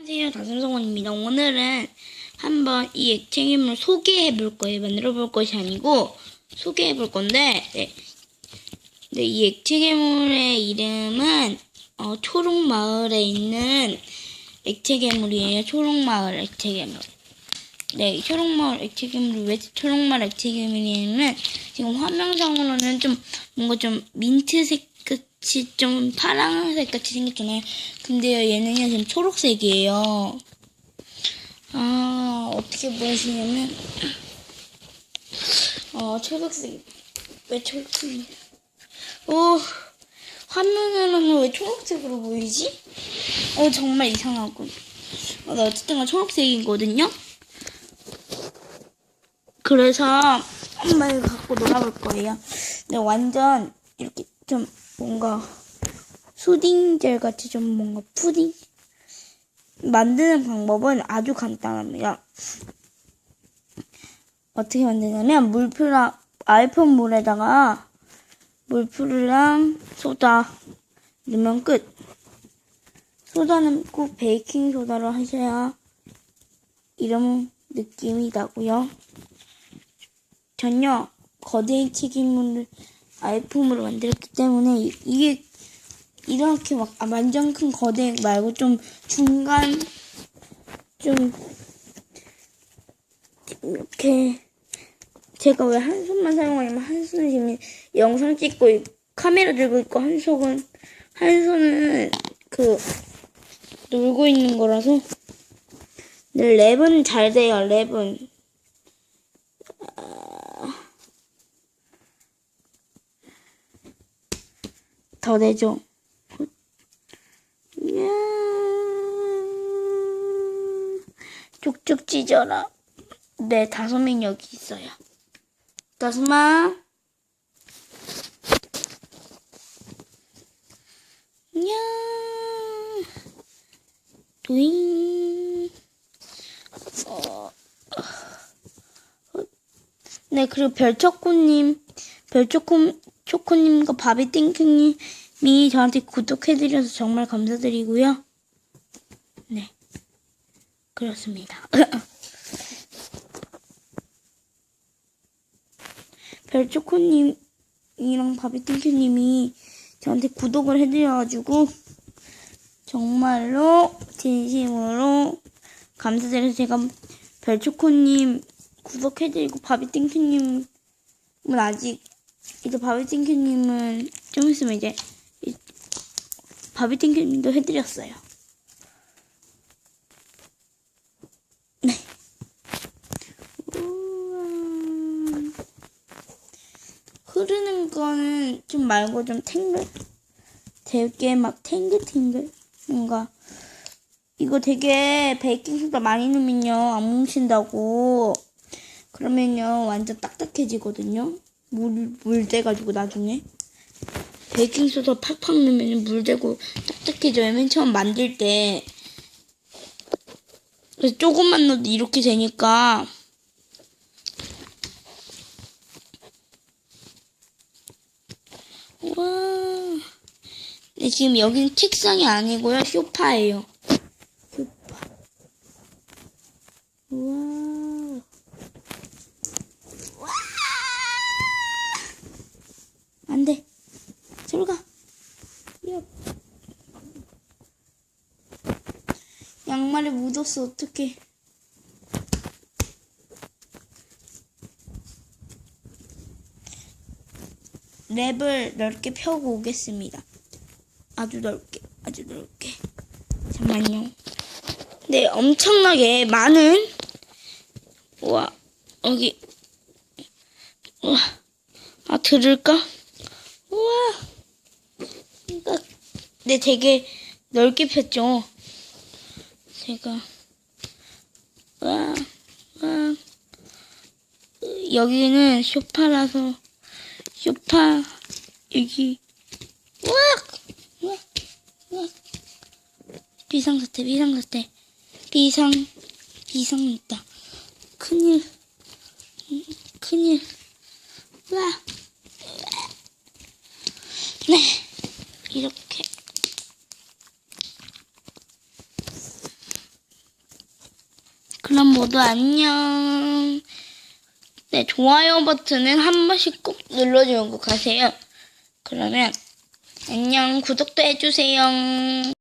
안녕하세요 다솜성원입니다. 오늘은 한번 이 액체괴물 소개해 볼 거예요. 만들어 볼 것이 아니고 소개해 볼 건데 네. 네, 이 액체괴물의 이름은 어, 초록마을에 있는 액체괴물이에요. 초록마을 액체괴물. 네, 이 초록마을 액체괴물이 왜 초록마을 액체괴물이냐면 지금 화면상으로는 좀 뭔가 좀 민트색 좀 파란색 같이 생겼잖아요. 근데요, 얘는요 지금 초록색이에요. 아 어떻게 보시냐면 어 초록색 왜 초록색이? 오 화면으로는 왜 초록색으로 보이지? 어 정말 이상하군. 어, 나 어쨌든 간 초록색이거든요. 그래서 한번 이거 갖고 놀아볼 거예요. 근데 완전 이렇게 좀 뭔가 수딩젤 같이 좀 뭔가 푸딩 만드는 방법은 아주 간단합니다. 어떻게 만드냐면 물풀랑 아이폰 물에다가 물풀이랑 소다 넣으면 끝. 소다는 꼭 베이킹 소다로 하셔야 이런 느낌이 나고요. 전혀 거대한 튀김물을 아이폼으로 만들었기 때문에 이- 이게 이렇게 막 아, 완전 큰 거대 말고 좀 중간 좀 이렇게 제가 왜 한 손만 사용하냐면 한 손은 지금 영상 찍고 있- 카메라 들고 있고 한 손은 한 손은 그 놀고 있는 거라서. 네, 랩은 잘 돼요 랩은 더. 이야. 쭉쭉 찢어라. 네, 다섯 명 여기 있어요. 다섯마. 두잉. 어. 네, 그리고 별초코님, 별초코, 초코님과 바비띵크님이 저한테 구독해드려서 정말 감사드리고요. 네. 그렇습니다. 별초코님이랑 바비띵크님이 저한테 구독을 해드려가지고, 정말로, 진심으로 감사드려서 제가 별초코님 구독해드리고, 바비띵크님은 아직 이제 바비팅큐님은 좀 있으면 이제 이- 바비팅큐님도 해드렸어요. 네. 우와. 흐르는 거는 좀 말고 좀 탱글 되게 막 탱글탱글 뭔가 이거 되게 베이킹소다 많이 넣으면요 안 뭉친다고 그러면요 완전 딱딱해지거든요. 물, 물 돼가지고 나중에. 베이킹소다 팍팍 넣으면 물 되고 딱딱해져요. 맨 처음 만들 때. 그래서 조금만 넣어도 이렇게 되니까. 우와. 근데 지금 여기는 책상이 아니고요. 쇼파예요. 쇼파. 우와. 안 돼. 저리 가. 야. 양말에 묻었어, 어떡해. 랩을 넓게 펴고 오겠습니다. 아주 넓게, 아주 넓게. 잠깐만요. 네, 엄청나게 많은, 우와, 여기, 우와, 아, 들을까? 우와. 그러니까 네, 되게 넓게 폈죠. 제가 와, 와. 여기는 쇼파라서 쇼파 여기 와, 와, 와. 비상사태, 비상사태, 비상, 비상 있다. 큰일, 음, 큰일. 와. 네, 이렇게 그럼 모두 안녕. 네, 좋아요 버튼은 한 번씩 꼭 눌러주고 가세요. 그러면 안녕, 구독도 해주세요.